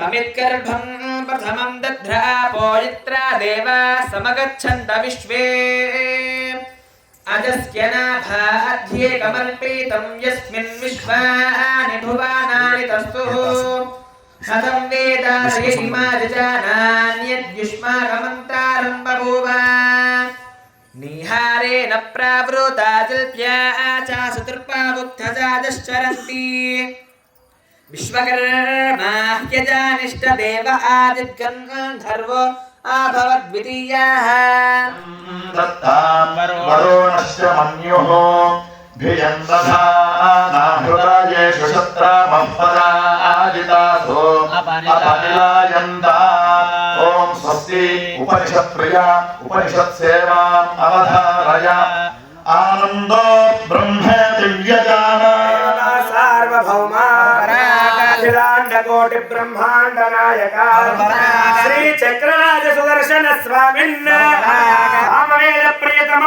तमिद्गर्भं प्रथमं दध्रापो यत्रा देवा समगच्छन्त विश्वे अजस्य नाभाध्ये कमर्पितं यस्मिन् विश्वानि भुवानानि तस्तु हतं वेद यदिमाजानान्यद्युष्माकमन्त्रारं बभूव निहारेण प्रावृता जल्प्या च सुतृपावुक्थजाजश्चरन्ति विश्वकर्मा ह्यजानिष्टदेव आदिद्गन्धर्वो अभवद्वितीयाः दत्ताम् वरुणस्य मन्युः भियन्दधानाहृदयेषु शत्रामपराजितासो अपनिलायन्ता ॐ स्वस्ति उपनिषत्प्रिया उपनिषत्सेवाम् अवधारय आनन्दो కోటి బ్రహ్మాండ నాయక. శ్రీ చక్రరాజ సుదర్శన స్వామిన్. సామవేద ప్రియతమ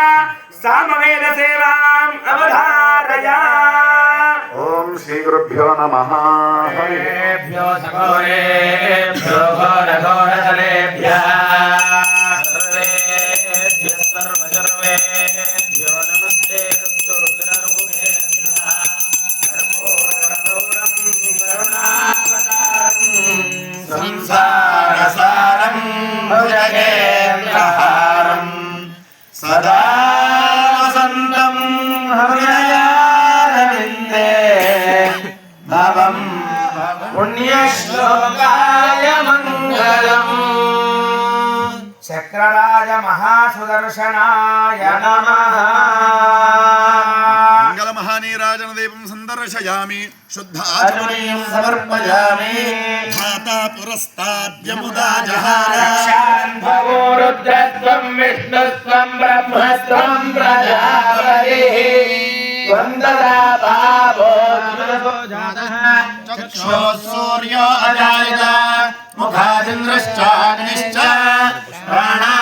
సామవేద సేవాం అవధారయ ఓం శ్రీ గురుభ్యో నమ. హరిభ్యో ఘోర ఘోర सुदर्शनाय नमः महानीराजनदीपं सन्दर्शयामि शुद्धाचमनीयं समर्पयामि। धाता पुरस्ताद्यमुदा जहारक्षान्भवो रुद्रत्वं विष्णुस्त्वं ब्रह्मस्त्वं प्रजापतिः चक्षो अजायत। प्राणा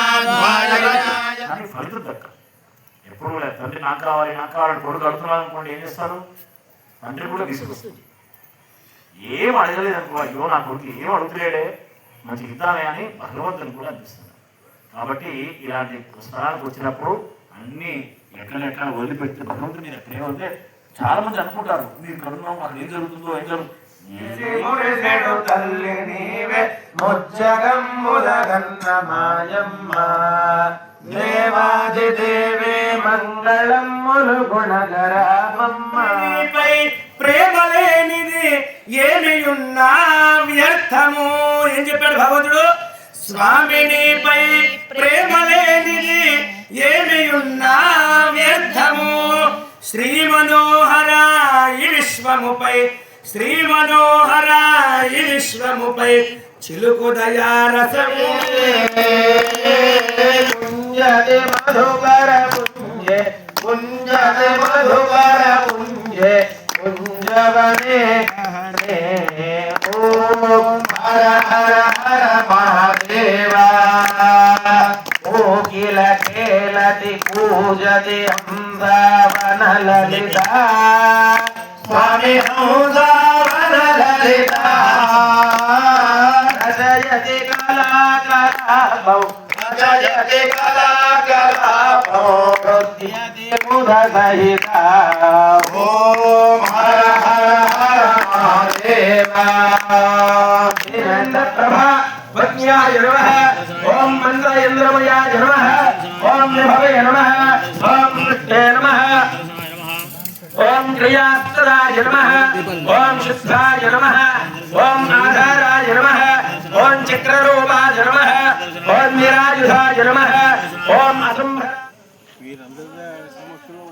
తండ్రి నాకు కావాలి నాకు కావాలని కొడుకు అడుగుతున్నాను అనుకోండి ఏం చేస్తారు? తండ్రి కూడా తీసుకొస్తుంది ఏం అడగలేదు అనుకో అయ్యో నా కొడుకు ఏం అడుగుతలేడే? మంచి ఇద్దామే అని భగవంతుని కూడా అనిపిస్తుంది. కాబట్టి ఇలాంటి స్థలానికి వచ్చినప్పుడు అన్ని ఎక్కడెక్కడ వదిలిపెట్టి భగవంతుని మీద ప్రేమ ఉంటే చాలా మంది అనుకుంటారు మీరు కడున్నాం అక్కడ ఏం జరుగుతుందో ఏం జరుగుతుందో తల్లి నీవే ముజ్జగంబులగన్న మాయమ్మ. దేవాది దేవే మంగళమ్ములు గుణగరామమ్మపై ప్రేమ లేనిది ఏమియున్నా వ్యర్థము ఏం చెప్పాడు భగవంతుడు. స్వామినిపై ప్రేమ లేనిది ఏమియున్నా వ్యర్థము శ్రీ మనోహర ఈ విశ్వముపై శ్రీ మనోహర ఈ విశ్వముపై చిలుకు దయారసము పుంజది మధుకర పుంజే పుంజది మధుకర పుంజే పుంజవనే హరే ఓం హర హర హర మహాదేవా కోకిల కేలతి పూజతి అందావన లలిత స్వామి హంసావన లలిత రజయతి కళాకలాపౌ హృద్యతి ముద సహిత ఓం హర హర హర మహాదేవా ప్రభా పత్న్యాయ నమః ఓం మంత్రయంద్రమయాయ నమః ఓం నిభవయ నమః ఓం కృష్ణే నమః ఓం క్రియాస్తదాయ నమ ఓం శుద్ధాయ నమ ఓం ఆధారాయ నమ ఓం చక్రరూపాయ నమ ఓం నిరాయుధాయ నమ ఓం అసంభ వామనాయ నమః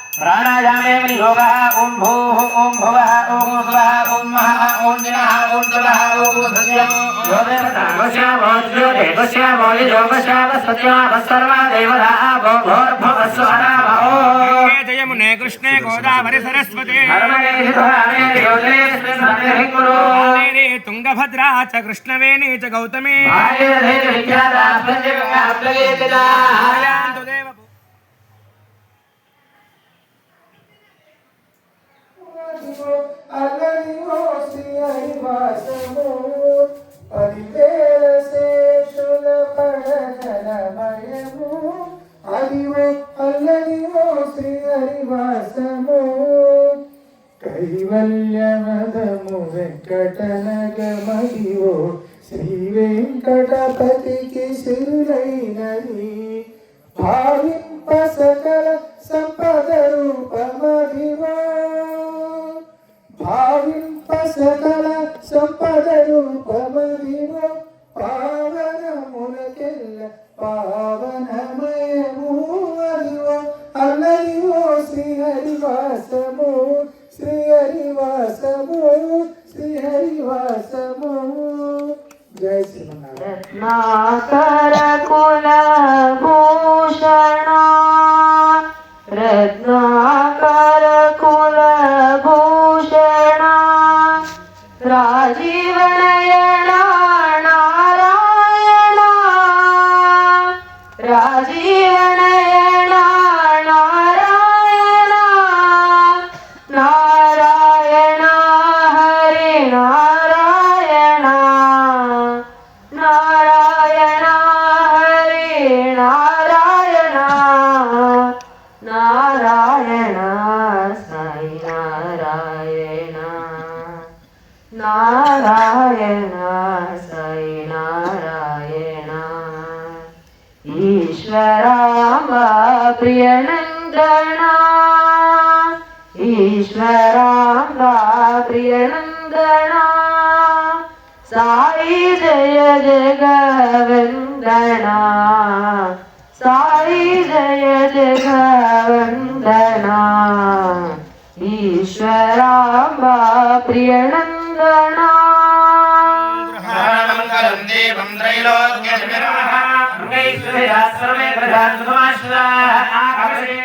प्राणायामेऽग्नि योगः ॐ भूः ॐ भुवः ॐ सुवः ॐ महः ॐ दिनः ॐ तुलः जय मुने कृष्णे गोदावरि सरस्वती। तुङ्गभद्रा च कृष्णवेणी च गौतमी। అల్లదివో శ్రీ హరివాసము పదివేల శేషుల పడగలమయము అదివో అల్లదివో శ్రీ హరివాసము కైవల్యమదము వెంకటనగమదివో శ్రీ వెంకటపతికి సిరులైనది. భావింప సకల సంపద రూపమదివో భావింప సకల సంపద రూపమదివో పావనములకెల్ల పావనమయము నారాయణ సాయి నారాయణ నారాయణ సాయి నారాయణ ఈశ్వరామ ప్రియనందన. ఈశ్వరాంబ ప్రియనందన. సాయి జయ జగవందనా. సాయి జయ జగ ఈశ్వరాంబ ప్రియనందన. మంగళం దేవం త్రైలోక్యశమిరమః మంగైశ్వర్యా సర్వే ప్రజాన్ సుఖమాశ్వాః ఆకర్షే